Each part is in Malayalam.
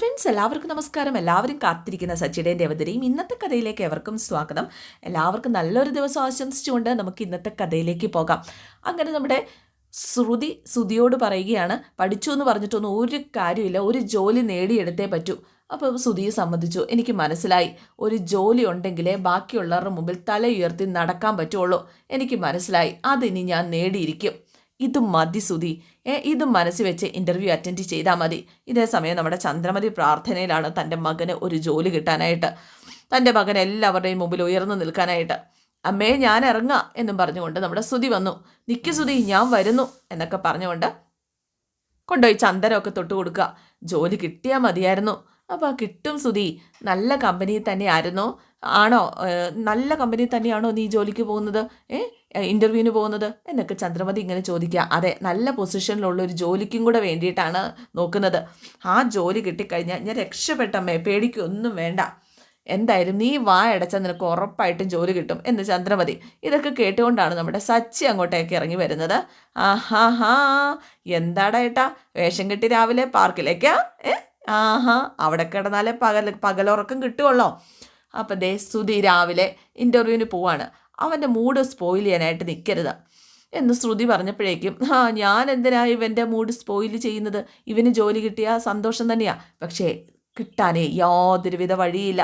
ഫ്രണ്ട്സ് എല്ലാവർക്കും നമസ്കാരം. എല്ലാവരും കാത്തിരിക്കുന്ന സച്ചിയുടെ അവതരിയും ഇന്നത്തെ കഥയിലേക്ക് എവർക്കും സ്വാഗതം. എല്ലാവർക്കും നല്ലൊരു ദിവസം ആശംസിച്ചുകൊണ്ട് നമുക്ക് ഇന്നത്തെ കഥയിലേക്ക് പോകാം. അങ്ങനെ നമ്മുടെ ശ്രുതി ശ്രുതിയോട് പറയുകയാണ് പഠിച്ചു എന്ന് പറഞ്ഞിട്ടൊന്നും ഒരു കാര്യമില്ല. ഒരു ജോലി നേടിയെടുത്തേ പറ്റൂ. അപ്പോൾ ശ്രുതിയെ സമ്മതിച്ചു എനിക്ക് മനസ്സിലായി. ഒരു ജോലി ഉണ്ടെങ്കിലേ ബാക്കിയുള്ളവരുടെ മുമ്പിൽ തല ഉയർത്തി നടക്കാൻ പറ്റുള്ളൂ. എനിക്ക് മനസ്സിലായി. അതിനി ഞാൻ നേടിയിരിക്കും. ഇത് മതി സുധി. ഏ ഇത് മനസ്സിൽ വെച്ച് ഇന്റർവ്യൂ അറ്റൻഡ് ചെയ്താൽ മതി. ഇതേ സമയം നമ്മുടെ ചന്ദ്രമതി പ്രാർത്ഥനയിലാണ് തന്റെ മകന് ഒരു ജോലി കിട്ടാനായിട്ട്. തന്റെ മകൻ എല്ലാവരുടെയും മുമ്പിൽ ഉയർന്നു നിൽക്കാനായിട്ട്. അമ്മേ ഞാൻ ഇറങ്ങാം എന്നും പറഞ്ഞുകൊണ്ട് നമ്മുടെ സുധി വന്നു. നിക്ക് സുധി ഞാൻ വരുന്നു എന്നൊക്കെ പറഞ്ഞുകൊണ്ട് കൊണ്ടുപോയി ചന്ദനമൊക്കെ തൊട്ട് കൊടുക്കുക ജോലി കിട്ടിയാൽ മതിയായിരുന്നു. അപ്പോൾ കിട്ടും സുധി. നല്ല കമ്പനിയിൽ തന്നെയായിരുന്നോ ആണോ? നല്ല കമ്പനി തന്നെയാണോ നീ ജോലിക്ക് പോകുന്നത്? ഏ ഇന്റർവ്യൂവിന് പോകുന്നത്? എന്നൊക്കെ ചന്ദ്രമതി ഇങ്ങനെ ചോദിക്കുക. അതെ നല്ല പൊസിഷനിലുള്ള ഒരു ജോലിക്കും കൂടെ വേണ്ടിയിട്ടാണ് നോക്കുന്നത്. ആ ജോലി കിട്ടിക്കഴിഞ്ഞാൽ ഞാൻ രക്ഷപ്പെട്ടമ്മേ പേടിക്കൊന്നും വേണ്ട. എന്തായാലും നീ വാ അടച്ചാൽ നിനക്ക് ഉറപ്പായിട്ടും ജോലി കിട്ടും എന്ന് ചന്ദ്രമതി. ഇതൊക്കെ കേട്ടുകൊണ്ടാണ് നമ്മുടെ സച്ചി അങ്ങോട്ടേക്ക് ഇറങ്ങി വരുന്നത്. ആഹാ ഹാ. എന്താടാ ഏട്ടാ? വേഷം കെട്ടി രാവിലെ പാർക്കിലേക്കാ? ഏ? ആഹാ അവിടെ കിടന്നാലേ പകൽ പകലുറക്കം കിട്ടുമല്ലോ അപ്പം ദേ ശ്രുതി രാവിലെ ഇന്റർവ്യൂവിന് പോവാണ്. അവന്റെ മൂഡ് സ്പോയിൽ ചെയ്യാനായിട്ട് നിൽക്കരുത് എന്ന് ശ്രുതി പറഞ്ഞപ്പോഴേക്കും ആ ഞാൻ എന്തിനാ ഇവന്റെ മൂഡ് സ്പോയിൽ ചെയ്യുന്നത്? ഇവന് ജോലി കിട്ടിയ സന്തോഷം തന്നെയാണ് പക്ഷേ കിട്ടാനേ യാതൊരുവിധ വഴിയില്ല.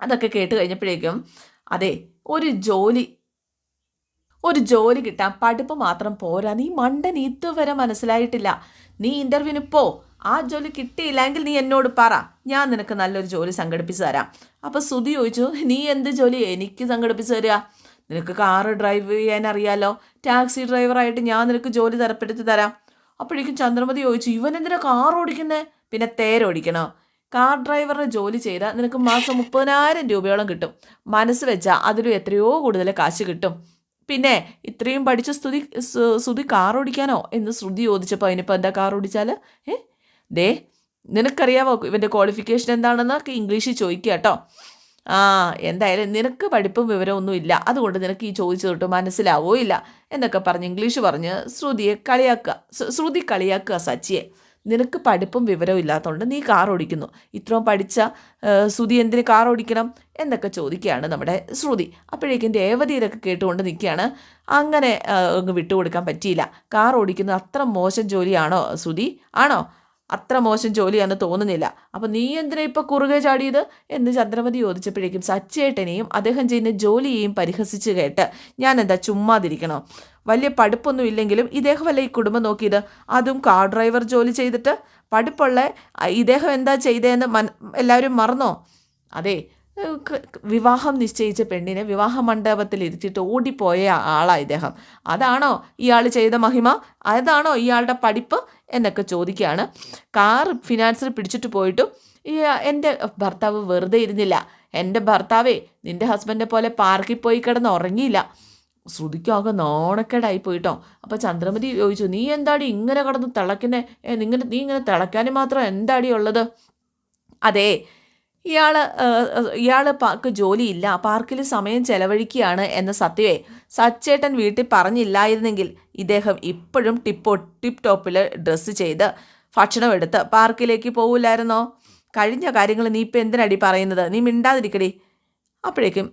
അതൊക്കെ കേട്ട് കഴിഞ്ഞപ്പോഴേക്കും അതെ ഒരു ജോലി ഒരു ജോലി കിട്ടാൻ പഠിപ്പ് മാത്രം പോരാ. നീ മണ്ടൻ ഇതുവരെ മനസ്സിലായിട്ടില്ല. നീ ഇന്റർവ്യൂവിന് പോ. ആ ജോലി കിട്ടിയില്ലെങ്കിൽ നീ എന്നോട് പറ. ഞാൻ നിനക്ക് നല്ലൊരു ജോലി സംഘടിപ്പിച്ച് തരാം. അപ്പോൾ സുധി ചോദിച്ചു നീ എന്ത് ജോലി എനിക്ക് സംഘടിപ്പിച്ച് തരിക നിനക്ക് കാറ് ഡ്രൈവ് ചെയ്യാൻ അറിയാലോ. ടാക്സി ഡ്രൈവറായിട്ട് ഞാൻ നിനക്ക് ജോലി തരപ്പെടുത്തി തരാം. അപ്പോഴേക്കും ചന്ദ്രമതി ചോദിച്ചു ഇവൻ എന്തിനാ കാർ ഓടിക്കുന്നത് പിന്നെ തേരോടിക്കണോ കാർ ഡ്രൈവറിന് ജോലി ചെയ്താൽ നിനക്ക് മാസം മുപ്പതിനായിരം രൂപയോളം കിട്ടും. മനസ്സ് വെച്ചാൽ അതിലും എത്രയോ കൂടുതൽ കാശ് കിട്ടും. പിന്നെ ഇത്രയും പഠിച്ച സ്തുതി സു- ശ്രുതി കാർ ഓടിക്കാനോ? എന്ന് ശ്രുതി ചോദിച്ചപ്പോൾ അതിനിപ്പോൾ എന്താ കാർ ഓടിച്ചാൽ ഏ? ദേ നിനക്കറിയാവോ ഇവന്റെ ക്വാളിഫിക്കേഷൻ എന്താണെന്നൊക്കെ ഇംഗ്ലീഷിൽ ചോദിക്കുക കേട്ടോ. ആ എന്തായാലും നിനക്ക് പഠിപ്പും വിവരമൊന്നും ഇല്ല. അതുകൊണ്ട് നിനക്ക് ഈ ചോദിച്ചു തൊട്ട് മനസ്സിലാവോ ഇല്ല എന്നൊക്കെ പറഞ്ഞ് ഇംഗ്ലീഷ് പറഞ്ഞ് ശ്രുതിയെ കളിയാക്കുക. ശ്രു- ശ്രുതി കളിയാക്കുക സച്ചിയെ. നിനക്ക് പഠിപ്പും വിവരവും ഇല്ലാത്തതുകൊണ്ട് നീ കാർ ഓടിക്കുന്നു. ഇത്രയും പഠിച്ച ശ്രുതി എന്തിന് കാർ ഓടിക്കണം എന്നൊക്കെ ചോദിക്കുകയാണ് നമ്മുടെ ശ്രുതി. അപ്പോഴേക്കും രേവതി ഇതൊക്കെ കേട്ടുകൊണ്ട് നിൽക്കുകയാണ്. അങ്ങനെ അങ്ങ് വിട്ടുകൊടുക്കാൻ പറ്റിയില്ല. കാർ ഓടിക്കുന്നത് അത്ര മോശം ജോലിയാണോ ശ്രുതി? ആണോ? അത്ര മോശം ജോലിയാണെന്ന് തോന്നുന്നില്ല. അപ്പം നീ എന്തിനാ ഇപ്പോൾ കുറുകെ ചാടിയത്? എന്ന് ചന്ദ്രമതി ചോദിച്ചപ്പോഴേക്കും സച്ചേട്ടനെയും അദ്ദേഹം ചെയ്യുന്ന ജോലിയെയും പരിഹസിച്ച് കേട്ട് ഞാൻ എന്താ ചുമ്മാതിരിക്കണോ? വലിയ പഠിപ്പൊന്നും ഇല്ലെങ്കിലും ഇദ്ദേഹമല്ല ഈ കുടുംബം നോക്കിയത്? അതും കാർ ഡ്രൈവർ ജോലി ചെയ്തിട്ട്? പഠിപ്പുള്ള ഇദ്ദേഹം എന്താ ചെയ്തതെന്ന് മൻ എല്ലാവരും മറന്നോ? അതെ വിവാഹം നിശ്ചയിച്ച പെണ്ണിനെ വിവാഹ മണ്ഡപത്തിൽ ഇരുത്തിയിട്ട് ഓടിപ്പോയ ആളാണ് ഇദ്ദേഹം. അതാണോ ഇയാൾ ചെയ്ത മഹിമ? അതാണോ ഇയാളുടെ പഠിപ്പ്? എന്നൊക്കെ ചോദിക്കുകയാണ്. കാർ ഫിനാൻസിൽ പിടിച്ചിട്ട് പോയിട്ടും എന്റെ ഭർത്താവ് വെറുതെ ഇരുന്നില്ല. എന്റെ ഭർത്താവേ നിന്റെ ഹസ്ബൻഡിനെ പോലെ പാർക്കിൽ പോയി കിടന്ന് ഉറങ്ങിയില്ല. ശ്രുതിക്കാകെ നാണക്കേടായി പോയിട്ടോ. അപ്പോൾ ചന്ദ്രമതി ചോദിച്ചു നീ എന്താടി ഇങ്ങനെ കിടന്ന് തിളയ്ക്കുന്നേ? നിങ്ങനെ നീ ഇങ്ങനെ തിളയ്ക്കാൻ മാത്രം എന്താടി ഉള്ളത്? അതെ ഇയാൾ ഇയാൾ പാർക്ക് ജോലിയില്ല. പാർക്കിൽ സമയം ചെലവഴിക്കുകയാണ് എന്ന സത്യവേ സച്ചേട്ടൻ വീട്ടിൽ പറഞ്ഞില്ലായിരുന്നെങ്കിൽ ഇദ്ദേഹം ഇപ്പോഴും ടിപ്പോ ടിപ്പ് ടോപ്പിൽ ഡ്രസ്സ് ചെയ്ത് ഭക്ഷണം എടുത്ത് പാർക്കിലേക്ക് പോകില്ലായിരുന്നോ കഴിഞ്ഞ കാര്യങ്ങൾ നീ ഇപ്പം എന്തിനടി പറയുന്നത്? നീ മിണ്ടാതിരിക്കടി. അപ്പോഴേക്കും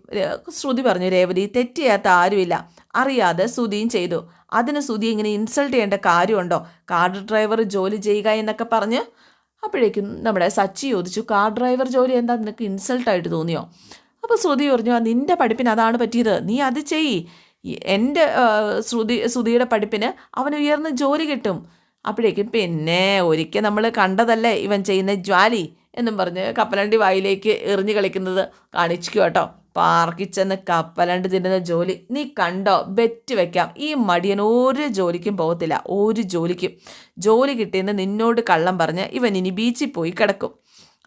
ശ്രുതി പറഞ്ഞു രേവതി തെറ്റ് ചെയ്യാത്ത ആരുമില്ല. അറിയാതെ ശ്രുതിയും ചെയ്തു. അതിന് ശ്രുതി ഇങ്ങനെ ഇൻസൾട്ട് ചെയ്യേണ്ട കാര്യമുണ്ടോ? കാർ ഡ്രൈവർ ജോലി ചെയ്യുക എന്നൊക്കെ പറഞ്ഞ് അപ്പോഴേക്കും നമ്മുടെ സച്ചി ചോദിച്ചു കാർ ഡ്രൈവർ ജോലി എന്താ? നിനക്ക് ഇൻസൾട്ടായിട്ട് തോന്നിയോ? അപ്പോൾ ശ്രുതി പറഞ്ഞു "ആ, നിന്റെ പഠിപ്പിന് അതാണ് പറ്റിയത്. നീ അത് ചെയ്യി. ഈ- എന്റെ ശ്രുതി ശ്രുതിയുടെ പഠിപ്പിന് അവന് ഉയർന്ന ജോലി കിട്ടും. അപ്പോഴേക്കും പിന്നെ ഒരിക്കൽ നമ്മൾ കണ്ടതല്ലേ ഇവൻ ചെയ്യുന്ന ജ്വാലി? എന്നും പറഞ്ഞ് കപ്പലണ്ടി വായിലേക്ക് എറിഞ്ഞു കളിക്കുന്നത് കാണിച്ചു കേട്ടോ. പാർക്കിൽ ചെന്ന് കപ്പലണ്ട് തിന്നുന്ന ജോലി നീ കണ്ടോ? ബെറ്റ് വെക്കാം. ഈ മടിയൻ ഒരു ജോലിക്കും പോകത്തില്ല. ഒരു ജോലിക്കും. ജോലി കിട്ടിയെന്ന് നിന്നോട് കള്ളം പറഞ്ഞ് ഇവൻ ഇനി ബീച്ചിൽ പോയി കിടക്കും.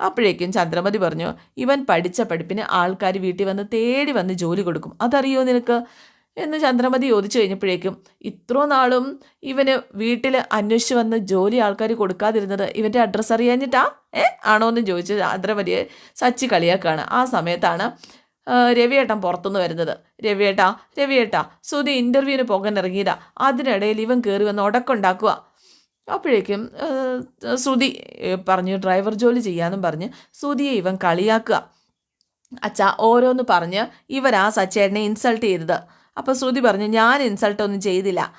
അപ്പോഴേക്കും ചന്ദ്രമതി പറഞ്ഞു ഇവൻ പഠിച്ച പഠിപ്പിന് ആൾക്കാർ വീട്ടിൽ വന്ന് തേടി വന്ന് ജോലി കൊടുക്കും. അതറിയോ നിനക്ക്? എന്ന് ചന്ദ്രമതി ചോദിച്ചു കഴിഞ്ഞപ്പോഴേക്കും ഇത്രോ നാളും ഇവന് വീട്ടിൽ അന്വേഷിച്ച് വന്ന് ജോലി ആൾക്കാർ കൊടുക്കാതിരുന്നത് ഇവന്റെ അഡ്രസ്സ് അറിയാഞ്ഞിട്ടാ? ഏ? ആണോ എന്ന് ചോദിച്ച് ചന്ദ്രമതിയെ സച്ചി കളിയാക്കാണ് ആ സമയത്താണ് രവിയേട്ടൻ പുറത്തുനിന്ന് വരുന്നത്. രവിയേട്ടാ രവിയേട്ടാ സുധി ഇന്റർവ്യൂവിന് പോകാൻ ഇറങ്ങിയതാ. അതിനിടയിൽ ഇവൻ കയറി വന്ന് ഉടക്കുണ്ടാക്കുക. അപ്പോഴേക്കും സുധി പറഞ്ഞു ഡ്രൈവർ ജോലി ചെയ്യാന്നും പറഞ്ഞ് സുധിയെ ഇവൻ കളിയാക്കുക. അച്ഛാ ഓരോന്ന് പറഞ്ഞ് ഇവരാ സച്ചേട്ടനെ ഇൻസൾട്ട് ചെയ്തത്. അപ്പോൾ സുധി പറഞ്ഞു ഞാൻ ഇൻസൾട്ടൊന്നും ചെയ്തില്ല.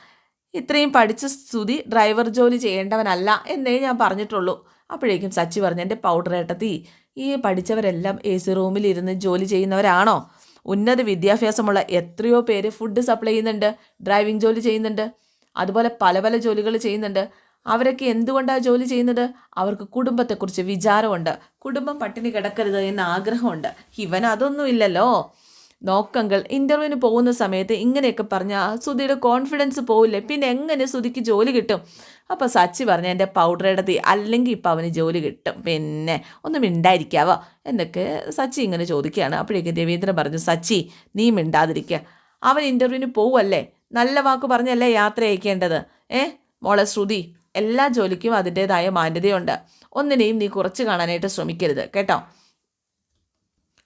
ഇത്രയും പഠിച്ച സ്തുതി ഡ്രൈവർ ജോലി ചെയ്യേണ്ടവനല്ല എന്നേ ഞാൻ പറഞ്ഞിട്ടുള്ളൂ. അപ്പോഴേക്കും സച്ചി പറഞ്ഞു എന്റെ പൗഡർ ഏട്ടത്തി ഈ പഠിച്ചവരെല്ലാം എ സി റൂമിലിരുന്ന് ജോലി ചെയ്യുന്നവരാണോ? ഉന്നത വിദ്യാഭ്യാസമുള്ള എത്രയോ പേര് ഫുഡ് സപ്ലൈ ചെയ്യുന്നുണ്ട് ഡ്രൈവിംഗ് ജോലി ചെയ്യുന്നുണ്ട് അതുപോലെ പല പല ജോലികൾ ചെയ്യുന്നുണ്ട്. അവരൊക്കെ എന്തുകൊണ്ടാണ് ജോലി ചെയ്യുന്നത്? അവർക്ക് കുടുംബത്തെക്കുറിച്ച് വിചാരമുണ്ട്. കുടുംബം പട്ടിണി കിടക്കരുത് എന്ന ആഗ്രഹമുണ്ട്. ഇവൻ അതൊന്നും ഇല്ലല്ലോ. നോക്കങ്കൾ ഇന്റർവ്യൂവിന് പോകുന്ന സമയത്ത് ഇങ്ങനെയൊക്കെ പറഞ്ഞാൽ സുധിയുടെ കോൺഫിഡൻസ് പോവില്ലേ? പിന്നെ എങ്ങനെ സുധിക്ക് ജോലി കിട്ടും? അപ്പോൾ സച്ചി പറഞ്ഞ എന്റെ പൗഡർ ഇടത്തി അല്ലെങ്കിൽ ഇപ്പം അവന് ജോലി കിട്ടും. പിന്നെ ഒന്ന് മിണ്ടായിരിക്കാവോ എന്നൊക്കെ സച്ചി ഇങ്ങനെ ചോദിക്കുകയാണ്. അപ്പോഴേക്കും രവീന്ദ്രൻ പറഞ്ഞു സച്ചി നീ മിണ്ടാതിരിക്കുക അവൻ ഇന്റർവ്യൂവിന് പോവല്ലേ? നല്ല വാക്ക് പറഞ്ഞല്ലേ യാത്ര അയക്കേണ്ടത്? ഏ? മോളെ ശ്രുതി എല്ലാ ജോലിക്കും അതിന്റേതായ മാന്യതയുണ്ട്. ഒന്നിനെയും നീ കുറച്ച് കാണാനായിട്ട് ശ്രമിക്കരുത്. കേട്ടോ?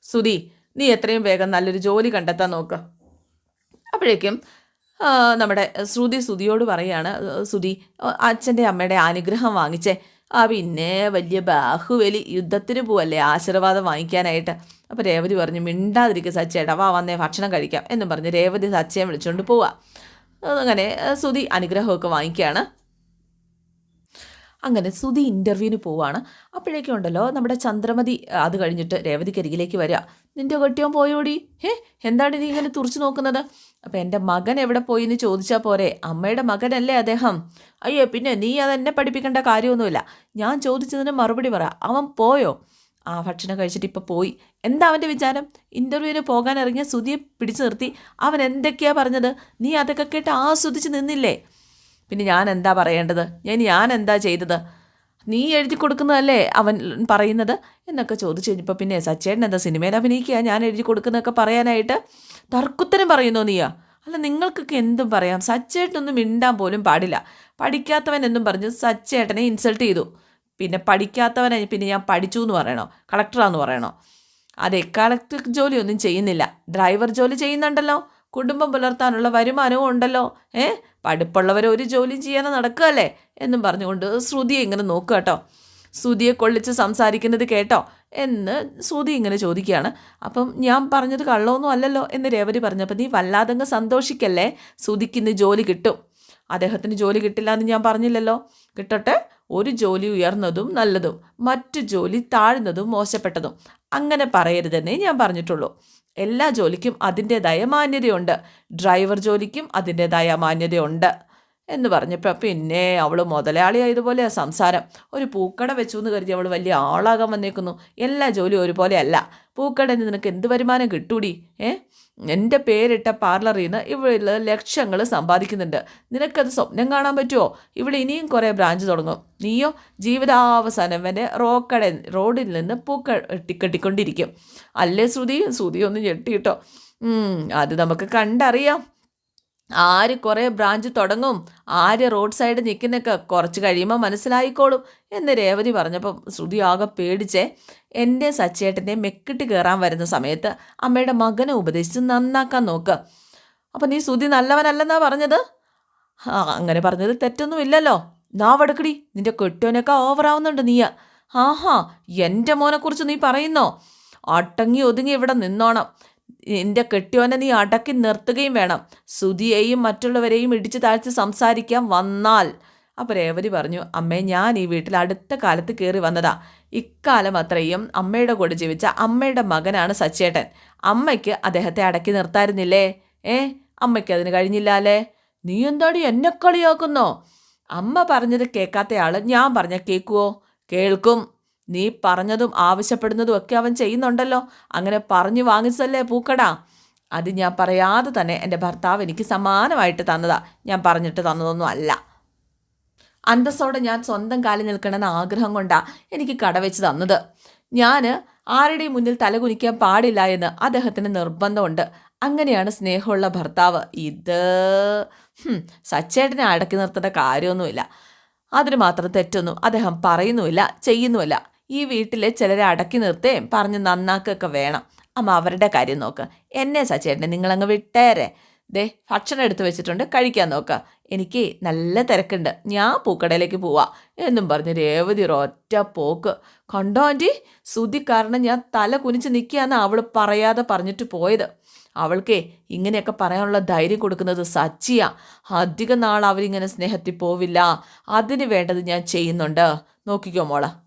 സുധി നീ എത്രയും വേഗം നല്ലൊരു ജോലി കണ്ടെത്താൻ നോക്ക്. അപ്പോഴേക്കും നമ്മുടെ ശ്രുതി സുതിയോട് പറയാണ് സുതി അച്ഛന്റെ അമ്മയുടെ അനുഗ്രഹം വാങ്ങിച്ചേ. ആ പിന്നെ വലിയ ബാഹുവലി യുദ്ധത്തിന് പോവല്ലേ ആശീർവാദം വാങ്ങിക്കാനായിട്ട്. അപ്പോൾ രേവതി പറഞ്ഞു മിണ്ടാതിരിക്കുക സച്ചേട്ടാ വാ വന്നേ ഭക്ഷണം കഴിക്കാം എന്നും പറഞ്ഞ് രേവതി സച്ചയെ വിളിച്ചുകൊണ്ട് പോവുക അങ്ങനെ സുതി അനുഗ്രഹമൊക്കെ വാങ്ങിക്കുകയാണ് അങ്ങനെ സുധി ഇന്റർവ്യൂവിന് പോവാണ്. അപ്പോഴേക്കും ഉണ്ടല്ലോ നമ്മുടെ ചന്ദ്രമതി അത് കഴിഞ്ഞിട്ട് രേവതിക്കരികിലേക്ക് വരിക നിന്റെ കെട്ടിയോൻ പോയോടി? ഹേ എന്താണ് നീ ഇങ്ങനെ തുറച്ചു നോക്കുന്നത്? അപ്പം എന്റെ മകൻ എവിടെ പോയി എന്ന് ചോദിച്ചാൽ പോരെ. അമ്മയുടെ മകനല്ലേ അദ്ദേഹം. അയ്യോ പിന്നെ നീ അതെന്നെ പഠിപ്പിക്കേണ്ട കാര്യമൊന്നുമില്ല. ഞാൻ ചോദിച്ചതിന് മറുപടി പറ. അവൻ പോയോ? ആ ഭക്ഷണം കഴിച്ചിട്ട് ഇപ്പോൾ പോയി. എന്താ അവന്റെ വിചാരം? ഇന്റർവ്യൂവിന് പോകാനിറങ്ങിയ സുതിയെ പിടിച്ചു നിർത്തി. അവൻ എന്തൊക്കെയാണ് പറഞ്ഞത്? നീ അതൊക്കെ കേട്ട് ആസ്വദിച്ച് നിന്നില്ലേ? പിന്നെ ഞാൻ എന്താ പറയേണ്ടത്? ഞാൻ ഞാൻ എന്താ ചെയ്തത്? നീ എഴുതി കൊടുക്കുന്നതല്ലേ അവൻ പറയുന്നത്? എന്നൊക്കെ ചോദിച്ചു കഴിഞ്ഞപ്പോൾ പിന്നെ സച്ചേട്ടൻ എന്താ സിനിമയിൽ അഭിനയിക്കുക? ഞാൻ എഴുതി കൊടുക്കുന്നതൊക്കെ പറയാനായിട്ട് തർക്കുത്തരം പറയുന്നോ നീയാ? അല്ല നിങ്ങൾക്കൊക്കെ എന്തും പറയാം. സച്ചേട്ടനൊന്നും മിണ്ടാൻ പോലും പാടില്ല. പഠിക്കാത്തവൻ എന്നും പറഞ്ഞ് സച്ചേട്ടനെ ഇൻസൾട്ട് ചെയ്തു. പിന്നെ പഠിക്കാത്തവനെ പിന്നെ ഞാൻ പഠിച്ചു എന്ന് പറയണോ? കളക്ടറാന്ന് പറയണോ? അതെ കളക്ടർ ജോലിയൊന്നും ചെയ്യുന്നില്ല. ഡ്രൈവർ ജോലി ചെയ്യുന്നുണ്ടല്ലോ. കുടുംബം പുലർത്താനുള്ള വരുമാനവും ഉണ്ടല്ലോ. ഏ? പഠിപ്പുള്ളവർ ഒരു ജോലിയും ചെയ്യാതെ നടക്കുകയല്ലേ എന്നും പറഞ്ഞുകൊണ്ട് ശ്രുതിയെ ഇങ്ങനെ നോക്കുക കേട്ടോ. ശ്രുതിയെ കൊള്ളിച്ച് സംസാരിക്കുന്നത് കേട്ടോ എന്ന് ശ്രുതി ഇങ്ങനെ ചോദിക്കുകയാണ്. അപ്പം ഞാൻ പറഞ്ഞത് കള്ളമൊന്നും അല്ലല്ലോ എന്ന് രേവതി പറഞ്ഞപ്പോൾ നീ വല്ലാതങ്ങ് സന്തോഷിക്കല്ലേ? ശ്രുതിക്ക് ഇന്ന് ജോലി കിട്ടും. അദ്ദേഹത്തിന് ജോലി കിട്ടില്ല എന്ന് ഞാൻ പറഞ്ഞില്ലല്ലോ. കിട്ടട്ടെ. ഒരു ജോലി ഉയർന്നതും നല്ലതും. മറ്റു ജോലി താഴ്ന്നതും മോശപ്പെട്ടതും. അങ്ങനെ പറയരുതെന്നേ ഞാൻ പറഞ്ഞിട്ടുള്ളൂ. എല്ലാ ജോലിക്കും അതിന്റേതായ മാന്യതയുണ്ട്. ഡ്രൈവർ ജോലിക്കും അതിന്റേതായ മാന്യതയുണ്ട് എന്ന് പറഞ്ഞപ്പോൾ പിന്നെ അവൾ മുതലാളിയായതുപോലെ സംസാരം. ഒരു പൂക്കട വെച്ചു എന്ന് കരുതി അവൾ വലിയ ആളാകാൻ വന്നേക്കുന്നു. എല്ലാ ജോലിയും ഒരുപോലെയല്ല. പൂക്കടയിൽ നിനക്ക് എന്ത് വരുമാനം കിട്ടൂടി? ഏ? എന്റെ പേരിട്ട പാർലറിൽ നിന്ന് ഇവിടെ ലക്ഷങ്ങൾ സമ്പാദിക്കുന്നുണ്ട്. നിനക്കത് സ്വപ്നം കാണാൻ പറ്റുമോ ഇവിടെ ഇനിയും കുറേ ബ്രാഞ്ച് തുടങ്ങും. നീയോ ജീവിതാവസാനം വരെ റോക്കട റോഡിൽ നിന്ന് പൂക്ക കെട്ടിക്കൊണ്ടിരിക്കും. അല്ലേ ശ്രുതി? ശ്രുതി ഒന്ന് ഞെട്ടിയിട്ടോ അത് നമുക്ക് കണ്ടറിയാം. ആര് കുറേ ബ്രാഞ്ച് തുടങ്ങും ആര് റോഡ് സൈഡ് നിൽക്കുന്നൊക്കെ കുറച്ച് കഴിയുമ്പോൾ മനസ്സിലായിക്കോളും എന്ന് രേവതി പറഞ്ഞപ്പം ശ്രുതി ആകെ പേടിച്ചേ. എന്റെ സച്ചേട്ടന്റെ മെക്കിട്ട് കയറാൻ വരുന്ന സമയത്ത് അമ്മയുടെ മകനെ ഉപദേശിച്ച് നന്നാക്കാൻ നോക്ക്. അപ്പം നീ ശ്രുതി നല്ലവനല്ലെന്നാ പറഞ്ഞത്? ആ അങ്ങനെ പറഞ്ഞത് തെറ്റൊന്നുമില്ലല്ലോ. നാവടക്കടി നിന്റെ കെട്ടോനൊക്കെ ഓവറാവുന്നുണ്ട് നീയ. ആഹാ എന്റെ മോനെക്കുറിച്ച് നീ പറയുന്നോ? അടങ്ങി ഒതുങ്ങി ഇവിടെ നിന്നോണം. നിന്റെ കെട്ടിയോനെ നീ അടക്കി നിർത്തുകയും വേണം. സുധിയെയും മറ്റുള്ളവരെയും ഇടിച്ചു താഴ്ത്തി സംസാരിക്കാൻ വന്നാൽ. അപ്പോൾ രേവതി പറഞ്ഞു അമ്മേ ഞാൻ ഈ വീട്ടിൽ അടുത്ത കാലത്ത് കയറി വന്നതാ. ഇക്കാലം അത്രയും അമ്മയുടെ കൂടെ ജീവിച്ച അമ്മയുടെ മകനാണ് സച്ചേട്ടൻ. അമ്മയ്ക്ക് അദ്ദേഹത്തെ അടക്കി നിർത്തായിരുന്നില്ലേ? ഏ അമ്മയ്ക്ക് അതിന് കഴിഞ്ഞില്ലാലേ നീ എന്താടി എന്നെ കളിയാക്കുന്നോ? അമ്മ പറഞ്ഞത് കേൾക്കാത്തയാൾ ഞാൻ പറഞ്ഞ കേൾക്കുവോ? കേൾക്കും. നീ പറഞ്ഞതും ആവശ്യപ്പെടുന്നതും ഒക്കെ അവൻ ചെയ്യുന്നുണ്ടല്ലോ. അങ്ങനെ പറഞ്ഞു വാങ്ങിച്ചല്ലേ പൂക്കട? അത് ഞാൻ പറയാതെ തന്നെ എന്റെ ഭർത്താവ് എനിക്ക് സമാനമായിട്ട് തന്നതാ. ഞാൻ പറഞ്ഞിട്ട് തന്നതൊന്നും അല്ല. അന്തസ്സോടെ ഞാൻ സ്വന്തം കാലിൽ നിൽക്കണമെന്ന ആഗ്രഹം കൊണ്ടാ എനിക്ക് കട വെച്ച് തന്നത്. ഞാൻ ആരുടെയും മുന്നിൽ തലകുനിക്കാൻ പാടില്ല എന്ന് അദ്ദേഹത്തിന് നിർബന്ധമുണ്ട്. അങ്ങനെയാണ് സ്നേഹമുള്ള ഭർത്താവ്. ഇത് സച്ചേട്ടനെ അടക്കി നിർത്തേണ്ട കാര്യമൊന്നുമില്ല. അതിന് മാത്രം തെറ്റൊന്നും അദ്ദേഹം പറയുന്നുമില്ല ചെയ്യുന്നുമില്ല. ഈ വീട്ടിലെ ചിലരെ അടക്കി നിർത്തുകയും പറഞ്ഞ് നന്നാക്കുകയൊക്കെ വേണം. അമ്മ അവരുടെ കാര്യം നോക്ക്. എന്നെ സച്ചേട്ടനെ നിങ്ങളങ്ങ് വിട്ടേരെ. ദേ ഭക്ഷണം എടുത്തു വെച്ചിട്ടുണ്ട് കഴിക്കാൻ നോക്കുക എനിക്ക് നല്ല തിരക്കുണ്ട്. ഞാൻ പൂക്കടയിലേക്ക് പോവാ. എന്നും പറഞ്ഞ് രേവതി ഒറ്റ പോക്ക്. കണ്ടോ ആന്റി സുതി കാരണം ഞാൻ തല കുനിച്ച് നിൽക്കുകയെന്ന് അവൾ പറയാതെ പറഞ്ഞിട്ട് പോയത്. അവൾക്കേ ഇങ്ങനെയൊക്കെ പറയാനുള്ള ധൈര്യം കൊടുക്കുന്നത് സച്ചിയാ. അധികം നാൾ അവരിങ്ങനെ സ്നേഹത്തിൽ പോവില്ല. അതിന് വേണ്ടത് ഞാൻ ചെയ്യുന്നുണ്ട്. നോക്കിക്കോ മോളെ.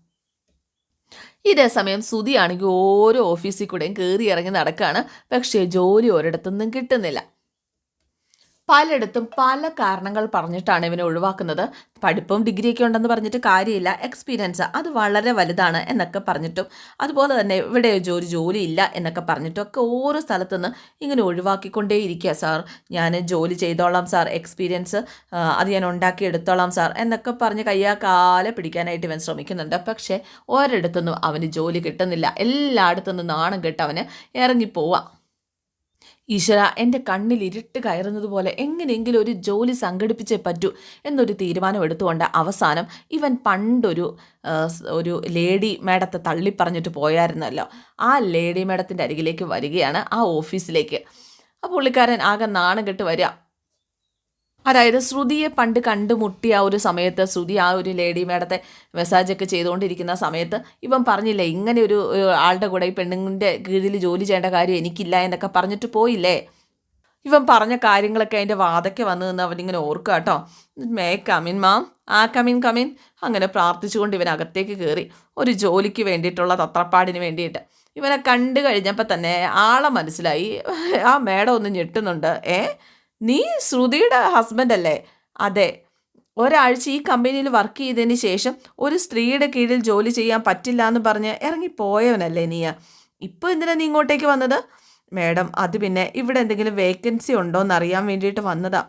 ഇതേ സമയം സുതിയാണെങ്കിൽ ഓരോ ഓഫീസിൽ കൂടെയും കയറി ഇറങ്ങി നടക്കുകയാണ് പക്ഷേ ജോലി ഒരിടത്തുനിന്നും കിട്ടുന്നില്ല. പലയിടത്തും പല കാരണങ്ങൾ പറഞ്ഞിട്ടാണ് ഇവനെ ഒഴിവാക്കുന്നത്. പഠിപ്പും ഡിഗ്രിയൊക്കെ ഉണ്ടെന്ന് പറഞ്ഞിട്ട് കാര്യമില്ല. എക്സ്പീരിയൻസ് അത് വളരെ വലുതാണ് എന്നൊക്കെ പറഞ്ഞിട്ടും അതുപോലെ തന്നെ ഇവിടെ ഒരു ജോലി ഇല്ല എന്നൊക്കെ പറഞ്ഞിട്ടും ഒക്കെ ഓരോ സ്ഥലത്തുനിന്ന് ഇങ്ങനെ ഒഴിവാക്കിക്കൊണ്ടേയിരിക്കുക സാർ. ഞാൻ ജോലി ചെയ്തോളാം സാർ എക്സ്പീരിയൻസ് അത് ഞാൻ ഉണ്ടാക്കിയെടുത്തോളാം സാർ എന്നൊക്കെ പറഞ്ഞ് കയ്യാ കാലെ പിടിക്കാനായിട്ട് ഇവൻ ശ്രമിക്കുന്നുണ്ട്. പക്ഷേ ഒരിടത്തുനിന്നും അവന് ജോലി കിട്ടുന്നില്ല. എല്ലായിടത്തുനിന്നും നാണം കെട്ട് ഇറങ്ങിപ്പോവാം. ഈശ്വര എന്റെ കണ്ണിൽ ഇരുട്ട് കയറുന്നത് പോലെ എങ്ങനെയെങ്കിലും ഒരു ജോലി സംഘടിപ്പിച്ചേ പറ്റൂ എന്നൊരു തീരുമാനം എടുത്തുകൊണ്ട് അവസാനം ഇവൻ പണ്ടൊരു ഒരു ലേഡി മേഡത്തെ തള്ളി പറഞ്ഞിട്ട് പോയായിരുന്നല്ലോ. ആ ലേഡി മേഡത്തിന്റെ അരികിലേക്ക് വരികയാണ് ആ ഓഫീസിലേക്ക്. ആ പുള്ളിക്കാരൻ ആകെ നാണം കെട്ട് വരിക. അതായത് ശ്രുതിയെ പണ്ട് കണ്ടുമുട്ടിയ ആ ഒരു സമയത്ത് ശ്രുതി ആ ഒരു ലേഡി മേഡത്തെ മെസ്സാജൊക്കെ ചെയ്തുകൊണ്ടിരിക്കുന്ന സമയത്ത് ഇവൻ പറഞ്ഞില്ലേ ഇങ്ങനെ ഒരു ആളുടെ കൂടെ ഈ പെണ്ണുങ്ങളുടെ കീഴിൽ ജോലി ചെയ്യേണ്ട കാര്യം എനിക്കില്ല എന്നൊക്കെ പറഞ്ഞിട്ട് പോയില്ലേ? ഇവൻ പറഞ്ഞ കാര്യങ്ങളൊക്കെ അതിന്റെ വാതൊക്കെ വന്നു എന്ന് അവനിങ്ങനെ ഓർക്കുക കേട്ടോ. മേ കമിൻ മാം ആ കമിൻ കമിൻ അങ്ങനെ പ്രാർത്ഥിച്ചുകൊണ്ട് ഇവൻ അകത്തേക്ക് കയറി. ഒരു ജോലിക്ക് വേണ്ടിയിട്ടുള്ള തത്രപ്പാടിന് വേണ്ടിയിട്ട്. ഇവനെ കണ്ടു കഴിഞ്ഞപ്പോൾ തന്നെ ആളെ മനസ്സിലായി. ആ മേഡം ഒന്ന് ഞെട്ടുന്നുണ്ട്. ഏ നീ ശ്രുതിയുടെ ഹസ്ബൻഡ് അല്ലേ? അതെ. ഒരാഴ്ച ഈ കമ്പനിയിൽ വർക്ക് ചെയ്തതിന് ശേഷം ഒരു സ്ത്രീയുടെ കീഴിൽ ജോലി ചെയ്യാൻ പറ്റില്ല എന്ന് പറഞ്ഞ് ഇറങ്ങിപ്പോയവനല്ലേ നീ ഇപ്പോൾ എന്തിനാ നീ ഇങ്ങോട്ടേക്ക് വന്നത്? മേഡം അത് പിന്നെ ഇവിടെ എന്തെങ്കിലും വേക്കൻസി ഉണ്ടോ എന്ന് അറിയാൻ വേണ്ടിയിട്ട് വന്നതാ.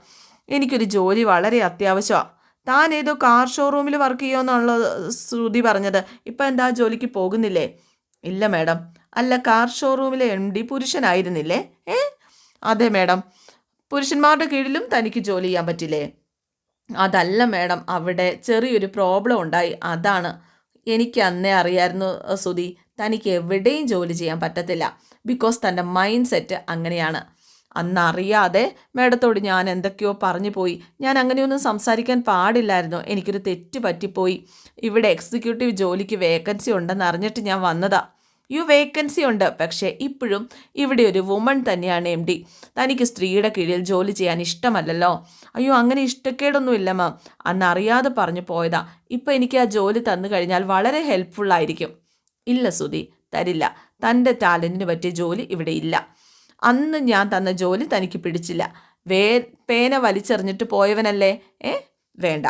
എനിക്കൊരു ജോലി വളരെ അത്യാവശ്യമാണ് താൻ ഏതോ കാർ ഷോറൂമിൽ വർക്ക് ചെയ്യുമെന്നുള്ള ശ്രുതി പറഞ്ഞത്. ഇപ്പം എന്താ ജോലിക്ക് പോകുന്നില്ലേ? ഇല്ല മേഡം. അല്ല കാർ ഷോറൂമിലെ എം ഡി പുരുഷനായിരുന്നില്ലേ? ഏ? അതെ മേഡം. പുരുഷന്മാരുടെ കീഴിലും തനിക്ക് ജോലി ചെയ്യാൻ പറ്റില്ലേ? അതല്ല മാഡം അവിടെ ചെറിയൊരു പ്രോബ്ലം ഉണ്ടായി. അതാണ് എനിക്ക് അന്നേ അറിയായിരുന്നു സുധി. തനിക്ക് എവിടെയും ജോലി ചെയ്യാൻ പറ്റത്തില്ല. ബിക്കോസ് തന്റെ മൈൻഡ് സെറ്റ് അങ്ങനെയാണ്. അന്നറിയാതെ മേഡത്തോട് ഞാൻ എന്തൊക്കെയോ പറഞ്ഞു പോയി. ഞാൻ അങ്ങനെയൊന്നും സംസാരിക്കാൻ പാടില്ലായിരുന്നു. എനിക്കൊരു തെറ്റ് പറ്റിപ്പോയി. ഇവിടെ എക്സിക്യൂട്ടീവ് ജോലിക്ക് വേക്കൻസി ഉണ്ടെന്ന് അറിഞ്ഞിട്ട് ഞാൻ വന്നതാ. യു വേക്കൻസി ഉണ്ട്. പക്ഷേ ഇപ്പോഴും ഇവിടെ ഒരു വുമൺ തന്നെയാണ് എം ഡി. തനിക്ക് സ്ത്രീയുടെ കീഴിൽ ജോലി ചെയ്യാൻ ഇഷ്ടമല്ലല്ലോ. അയ്യോ അങ്ങനെ ഇഷ്ടക്കേടൊന്നുമില്ല മാം. അന്ന് അറിയാതെ പറഞ്ഞു പോയതാ. ഇപ്പം എനിക്ക് ആ ജോലി തന്നു കഴിഞ്ഞാൽ വളരെ ഹെൽപ്ഫുള്ളായിരിക്കും ഇല്ല സുധി തരില്ല. തന്റെ ടാലന്റിന് പറ്റിയ ജോലി ഇവിടെ ഇല്ല. അന്ന് ഞാൻ തന്ന ജോലി തനിക്ക് പിടിച്ചില്ല. വേ പേന വലിച്ചെറിഞ്ഞിട്ട് പോയവനല്ലേ? ഏ? വേണ്ട.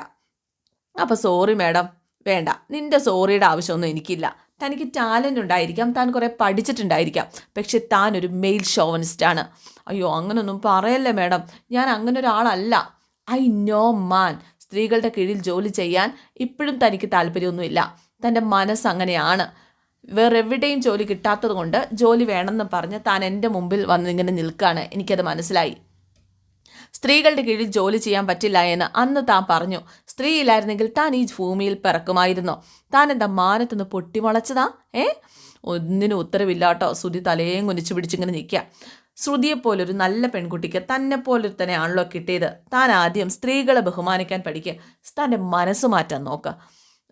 അപ്പോൾ സോറി മാഡം വേണ്ട. നിന്റെ സോറിയുടെ ആവശ്യമൊന്നും എനിക്കില്ല. തനിക്ക് ടാലന്റ് ഉണ്ടായിരിക്കാം താൻ കുറേ പഠിച്ചിട്ടുണ്ടായിരിക്കാം. പക്ഷെ താൻ ഒരു മെയിൽ ഷോവനിസ്റ്റാണ് അയ്യോ അങ്ങനൊന്നും പറയല്ലേ മേഡം. ഞാൻ അങ്ങനെ ഒരാളല്ല. ഐ നോ മാൻ സ്ത്രീകളുടെ കീഴിൽ ജോലി ചെയ്യാൻ ഇപ്പോഴും തനിക്ക് താല്പര്യമൊന്നുമില്ല. തന്റെ മനസ്സ് അങ്ങനെയാണ്. വേറെ എവിടെയും ജോലി കിട്ടാത്തത് കൊണ്ട് ജോലി വേണമെന്ന് പറഞ്ഞ് താൻ എന്റെ മുമ്പിൽ വന്നിങ്ങനെ നിൽക്കുകയാണ് എനിക്കത് മനസ്സിലായി. സ്ത്രീകളുടെ കീഴിൽ ജോലി ചെയ്യാൻ പറ്റില്ല എന്ന് അന്ന് താൻ പറഞ്ഞു. സ്ത്രീയില്ലായിരുന്നെങ്കിൽ താൻ ഈ ഭൂമിയിൽ പിറക്കുമായിരുന്നോ. താൻ എന്താ മാനത്തുനിന്ന് പൊട്ടിമുളച്ചതാ? ഏ? ഒന്നിനും ഉത്തരവില്ലാട്ടോ. ശ്രുതി തലയും കുനിച്ചു പിടിച്ചിങ്ങനെ നിൽക്കുക. ശ്രുതിയെപ്പോലൊരു നല്ല പെൺകുട്ടിക്ക് തന്നെ പോലൊരു തന്നെ ആണല്ലോ കിട്ടിയത്. താൻ ആദ്യം സ്ത്രീകളെ ബഹുമാനിക്കാൻ പഠിക്കുക. തന്റെ മനസ്സ് മാറ്റാൻ നോക്കുക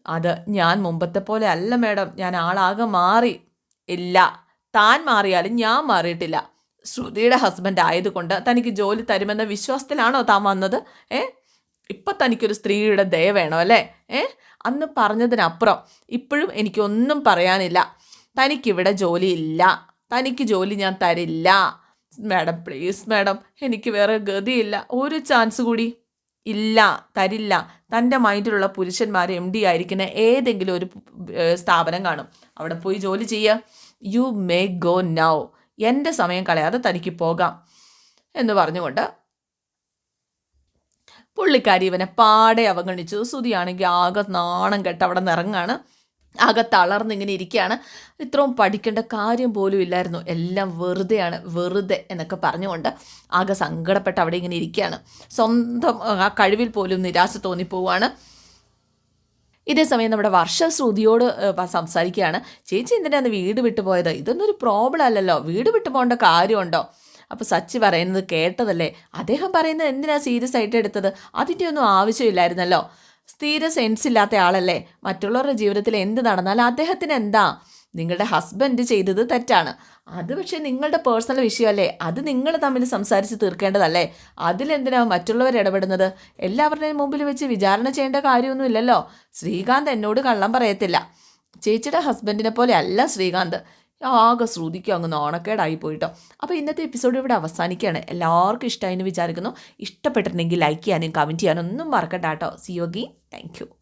അത് ഞാൻ മുമ്പത്തെ പോലെ അല്ല മേഡം. ഞാൻ ആളാകെ മാറി. ഇല്ല. താൻ മാറിയാലും ഞാൻ മാറിയിട്ടില്ല. ശ്രുതിയുടെ ഹസ്ബൻഡ് ആയതുകൊണ്ട് തനിക്ക് ജോലി തരുമെന്ന വിശ്വാസത്തിലാണോ താൻ വന്നത്? ഏ? ഇപ്പം തനിക്കൊരു സ്ത്രീയുടെ ദയ വേണോ അല്ലേ? ഏ? അന്ന് പറഞ്ഞതിനപ്പുറം ഇപ്പോഴും എനിക്കൊന്നും പറയാനില്ല. തനിക്കിവിടെ ജോലിയില്ല. തനിക്ക് ജോലി ഞാൻ തരില്ല. മാഡം പ്ലീസ് മാഡം എനിക്ക് വേറെ ഗതിയില്ല. ഒരു ചാൻസ് കൂടി ഇല്ല തരില്ല. തന്റെ മൈൻഡിലുള്ള പുരുഷന്മാർ എം ഡി ആയിരിക്കുന്ന ഏതെങ്കിലും ഒരു സ്ഥാപനം കാണും. അവിടെ പോയി ജോലി ചെയ്യുക യു മേ ഗോ നൗ എന്റെ സമയം കളയാതെ തനിക്ക് പോകാം എന്ന് പറഞ്ഞുകൊണ്ട് പുള്ളിക്കാരി ഇവനെ പാടെ അവഗണിച്ചു. സുതിയാണെങ്കിൽ ആകെ നാണം കെട്ട് അവിടെ നിറങ്ങാണ് ആകെ തളർന്നിങ്ങനെ ഇരിക്കുകയാണ്. ഇത്രയും പഠിക്കേണ്ട കാര്യം പോലും ഇല്ലായിരുന്നു. എല്ലാം വെറുതെയാണ് വെറുതെ എന്നൊക്കെ പറഞ്ഞുകൊണ്ട് ആകെ സങ്കടപ്പെട്ട് അവിടെ ഇങ്ങനെ ഇരിക്കുകയാണ്. സ്വന്തം ആ കഴിവിൽ പോലും നിരാശ തോന്നിപ്പോവാണ് ഇതേസമയം നമ്മുടെ വർഷ ശ്രുതിയോട് സംസാരിക്കുകയാണ്. ചേച്ചി എന്തിനാണ് വീട് വിട്ടു പോയത് ഇതൊന്നും ഒരു പ്രോബ്ലം അല്ലല്ലോ. വീട് വിട്ടു പോകേണ്ട കാര്യമുണ്ടോ? അപ്പോൾ സച്ചി പറയുന്നത് കേട്ടതല്ലേ? അദ്ദേഹം പറയുന്നത് എന്തിനാ സീരിയസ് ആയിട്ട് എടുത്തത്? അതിന്റെ ഒന്നും ആവശ്യമില്ലായിരുന്നല്ലോ. സ്ഥിര സെൻസ് ഇല്ലാത്ത ആളല്ലേ? മറ്റുള്ളവരുടെ ജീവിതത്തിൽ എന്ത് നടന്നാലും അദ്ദേഹത്തിന് എന്താ? നിങ്ങളുടെ ഹസ്ബൻഡ് ചെയ്തത് തെറ്റാണ്. അത് പക്ഷേ നിങ്ങളുടെ പേഴ്സണൽ വിഷയമല്ലേ? അത് നിങ്ങൾ തമ്മിൽ സംസാരിച്ച് തീർക്കേണ്ടതല്ലേ? അതിലെന്തിനാ മറ്റുള്ളവർ ഇടപെടുന്നത്? എല്ലാവരുടെയും മുമ്പിൽ വെച്ച് വിചാരണ ചെയ്യേണ്ട കാര്യമൊന്നുമില്ലല്ലോ ശ്രീകാന്ത് എന്നോട് കള്ളം പറയത്തില്ല. ചേച്ചിയുടെ ഹസ്ബൻഡിനെ പോലെ അല്ല ശ്രീകാന്ത്. ആകെ ശ്രുതിക്കും അങ്ങ് നാണക്കേടായി പോയിട്ടോ. അപ്പോൾ ഇന്നത്തെ എപ്പിസോഡ് ഇവിടെ അവസാനിക്കുകയാണ്. എല്ലാവർക്കും ഇഷ്ടമായി എന്ന് വിചാരിക്കുന്നു. ഇഷ്ടപ്പെട്ടിട്ടുണ്ടെങ്കിൽ ലൈക്ക് ചെയ്യാനും കമന്റ് ചെയ്യാനും ഒന്നും മറക്കണ്ട കേട്ടോ. സിയോഗി താങ്ക്